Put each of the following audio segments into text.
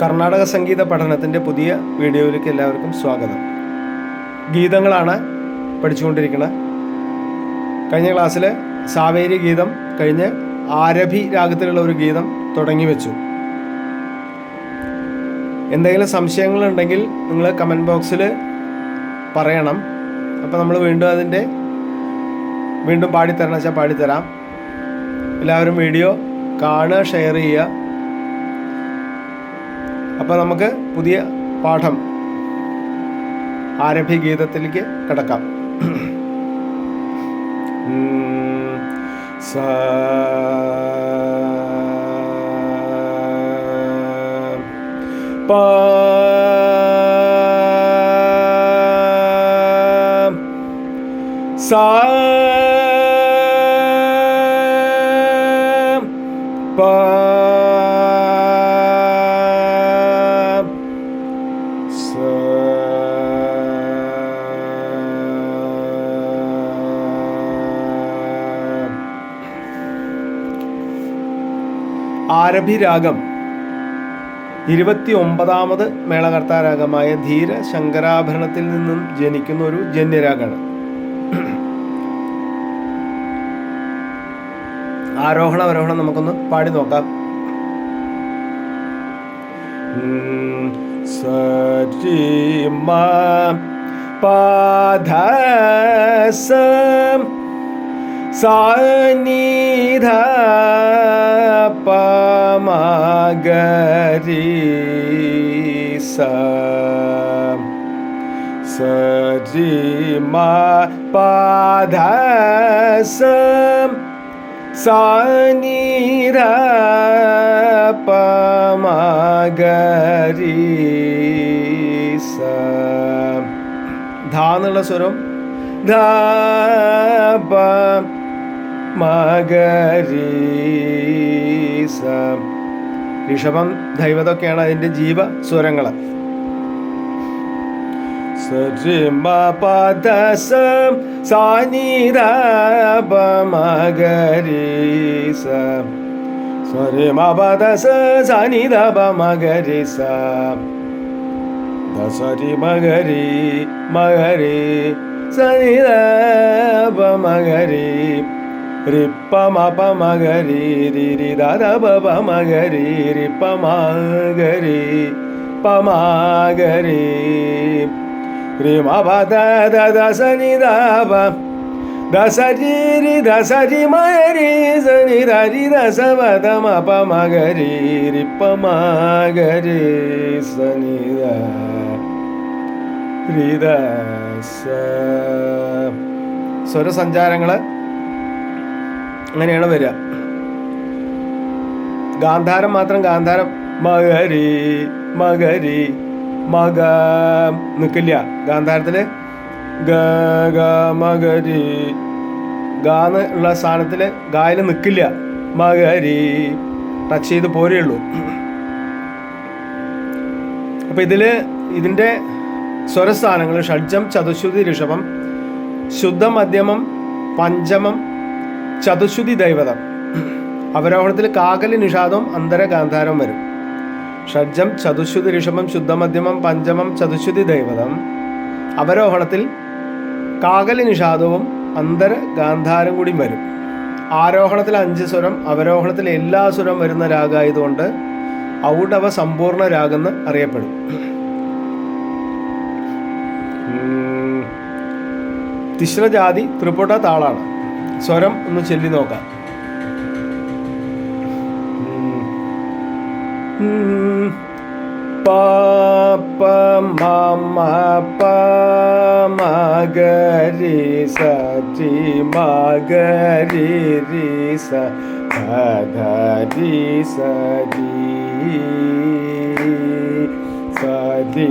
കർണാടക സംഗീത പഠനത്തിന്റെ പുതിയ വീഡിയോയിലേക്ക് എല്ലാവർക്കും സ്വാഗതം. ഗീതങ്ങളാണ് പഠിച്ചുകൊണ്ടിരിക്കുന്നത് കഴിഞ്ഞ ക്ലാസ്സിൽ സാവേരി ഗീതം കഴിഞ്ഞ് ആരഭി രാഗത്തിലുള്ള ഒരു ഗീതം തുടങ്ങി വെച്ചു. എന്തെങ്കിലും സംശയങ്ങളുണ്ടെങ്കിൽ നിങ്ങൾ കമന്റ് ബോക്സിൽ പറയണം. അപ്പോൾ നമ്മൾ വീണ്ടും അതിന്റെ വീണ്ടും പാടിത്തരണം വെച്ചാൽ പാടിത്തരാം. എല്ലാവരും വീഡിയോ കാണുക ഷെയർ ചെയ്യുക. അപ്പോൾ നമുക്ക് പുതിയ പാഠം ആരഭ്യ ഗീതത്തിലേക്ക് കിടക്കാം. സ സ ആരഭി രാഗം ഇരുപത്തി ഒമ്പതാമത് മേളകർത്താരാഗമായ ധീര ശങ്കരാഭരണത്തിൽ നിന്നും ജനിക്കുന്ന ഒരു ജന്യരാഗമാണ് ആരോഹണ അവരോഹണം നമുക്കൊന്ന് പാടി നോക്കാം. സീമ പാധ സാനിധ പമഗരി സ സരി മ പാധ സം സാനിധ പമഗരി സ്വരം ധ പ മഗരി സ ഋഷഭം ദൈവതൊക്കെയാണ് അതിന്റെ ജീവ സ്വരങ്ങൾ സരിമ പദ സം സാനിധ സ സരിമ പദ സ സ ദസരി പമഗരി റിപ്പ മപ മഗരി രി ദദ പപ മഗരി റിപ്പ മഗരി പമഗരി റിമ പദ ദദ സനി ദപ ദസരി രി ദസരി മഗരി സനി ദരി ദസ പദ മപ മഗരി റിപ്പ മഗരി സനി ദ ഹൃദസ സ്വരസഞ്ചാരങ്ങൾ അങ്ങനെയാണ് വരിക. ഗാന്ധാരം മാത്രം ഗാന്ധാരം. മകരി മകരി മക നിൽക്കില്ല. ഗാന്ധാരത്തിൽ ഗ ഗ ഗാന്ന് ഉള്ള സ്ഥാനത്തിൽ ഗായിൽ നിൽക്കില്ല. മകരി ടച്ച് ചെയ്ത് പോരേയുള്ളൂ അപ്പോൾ ഇതിൽ ഇതിന്റെ സ്വരസ്ഥാനങ്ങൾ ഷഡ്ജം ചതുശ്രുതി ഋഷഭം ശുദ്ധ മധ്യമം പഞ്ചമം ചതുശ്രുതി ദൈവതം. അവരോഹണത്തിൽ കാകലി നിഷാദവും അന്തര ഗാന്ധാരവും വരും. ഷഡ്ജം ചതുശ്രുതി ഋഷഭം ശുദ്ധമധ്യമം പഞ്ചമം ചതുശ്രുതി ദൈവതം. അവരോഹണത്തിൽ കാകലി നിഷാദവും അന്തര ഗാന്ധാരം കൂടി വരും. ആരോഹണത്തിൽ അഞ്ച് സ്വരം അവരോഹണത്തിൽ എല്ലാ സ്വരം വരുന്ന രാഗമായതുകൊണ്ട് ഔടവ സമ്പൂർണ രാഗെന്ന് അറിയപ്പെടും. തിശ്രജാതി ത്രിപുട താളാണ്. സ്വരം ഒന്ന് ചൊല്ലി നോക്കാം ഉം. ഉം. പ പ മ മ പ മ ഗ രി സ ധരി സരി സതി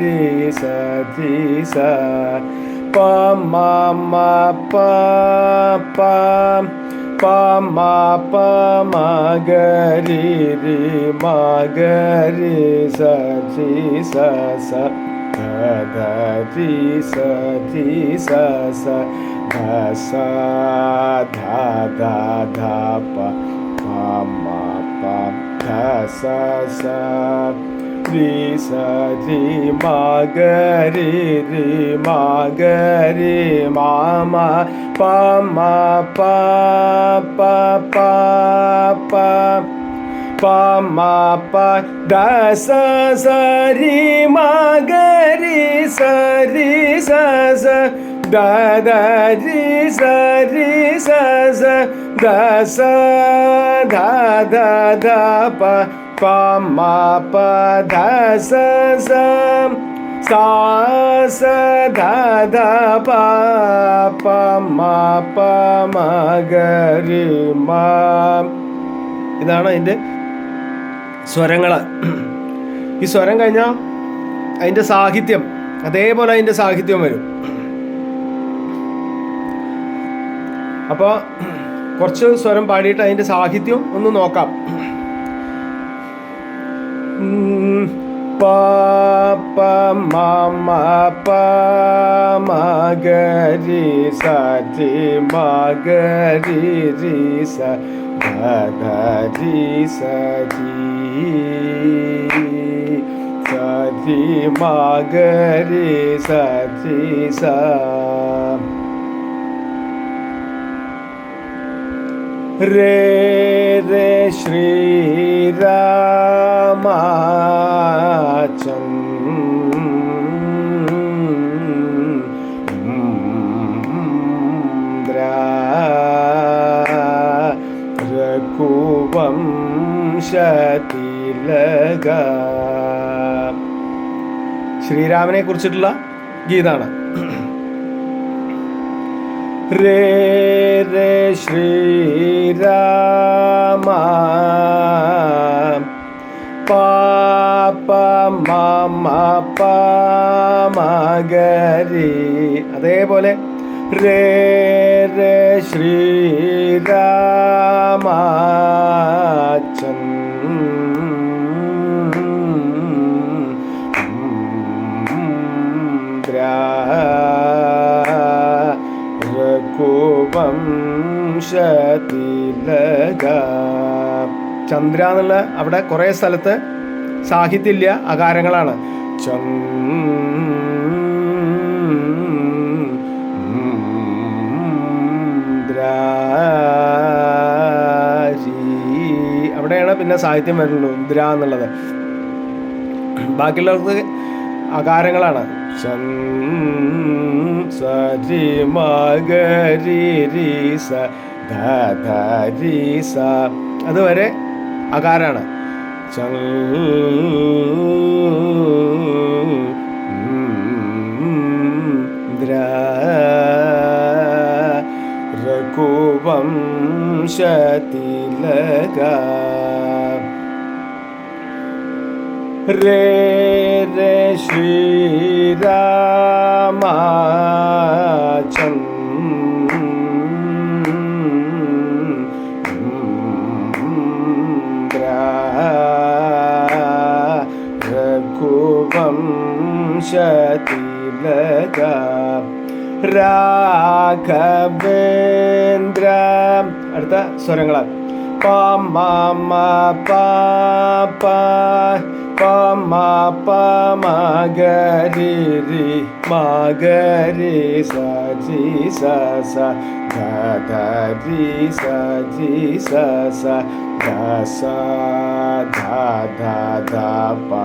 രി സതി സ സ സ pa ma ma pa pa pa ma pa ma ga ri ri ma ga ri sa ti sa sa da da ti sa ti sa sa da sa da da da pa pa ma pa da sa sa ri sa ri ma ga ri mama ma ga ri ma pa pa pa pa pa pa ma pa da sa sa ri ma ga ri sa ri sa da da ri sa ri sa da sa da da da pa ഇതാണ് അതിന്റെ സ്വരങ്ങൾ. ഈ സ്വരം കഴിഞ്ഞാൽ അതിന്റെ സാഹിത്യം അതേപോലെ അതിന്റെ സാഹിത്യം വരും. അപ്പോൾ കുറച്ച് സ്വരം പാടിയിട്ട് അതിന്റെ സാഹിത്യം ഒന്ന് നോക്കാം. ഉം. പ പ മ മ പ മ ഗ രി സ രി മ ഗ രി രി സ ധ ധ രി സ രി സ രി മ ഗ രി സ രി സ रे रे श्रीरामाचन्द्र രഘുവംശതിലക ശ്രീരാമനെ കുറിച്ചിട്ടുള്ള ഗീതാണ് രേ രേ ശ്രീരാമ പാപ മമ പമഗരി അതേപോലെ രേ രേ ശ്രീരാമ। ചന്ദ്ര। രഘുവംശതിലക ചന്ദ്ര എന്നുള്ള അവിടെ കുറേ സ്ഥലത്ത് സാഹിത്യ അകാരങ്ങളാണ്. ചന്ദ്ര അവിടെയാണ് പിന്നെ സാഹിത്യം വരുന്നത് ദ്ര എന്നുള്ളത് ബാക്കിയുള്ളവർക്ക് അകാരങ്ങളാണ്. സരി മകരി സ ധരി സ അതുവരെ അകാരാണ് ചൽ രഘുവംശതിലക രേ രേ Shri raga bendra arta suara yang gelap pama ma pa pa pama pa ma ga ri ma ga sa ji sa sa da ri sa ji sa sa ga sa da da da pa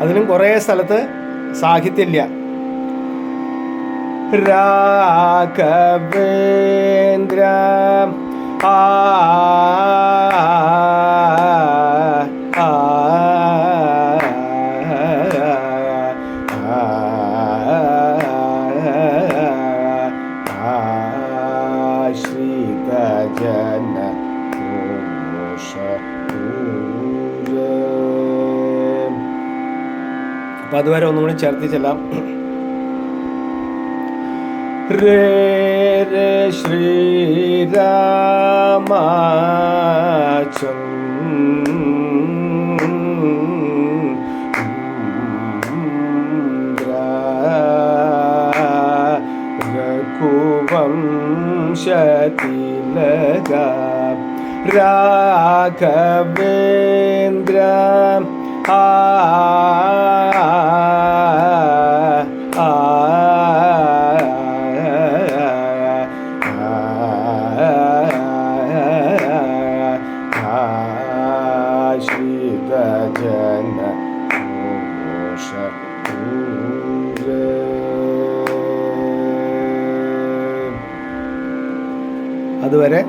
അതിനും കുറേ സ്ഥലത്ത് സാഹിത്യമില്ല രാഘവേന്ദ്ര ആ അതുവരെ ഒന്നും കൂടി ചേർത്ത് ചെല്ലാം. രേ ശ്രീരാമചന്ദ്ര രഘുവംശതിലക അതുവരെ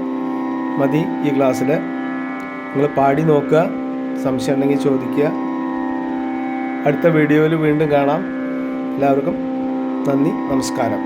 മതി ഈ ക്ലാസ്സിൽ നിങ്ങൾ പാടി നോക്കുക സംശയം ഉണ്ടെങ്കിൽ ചോദിക്കുക. അടുത്ത വീഡിയോയിൽ വീണ്ടും കാണാം. എല്ലാവർക്കും നന്ദി നമസ്കാരം.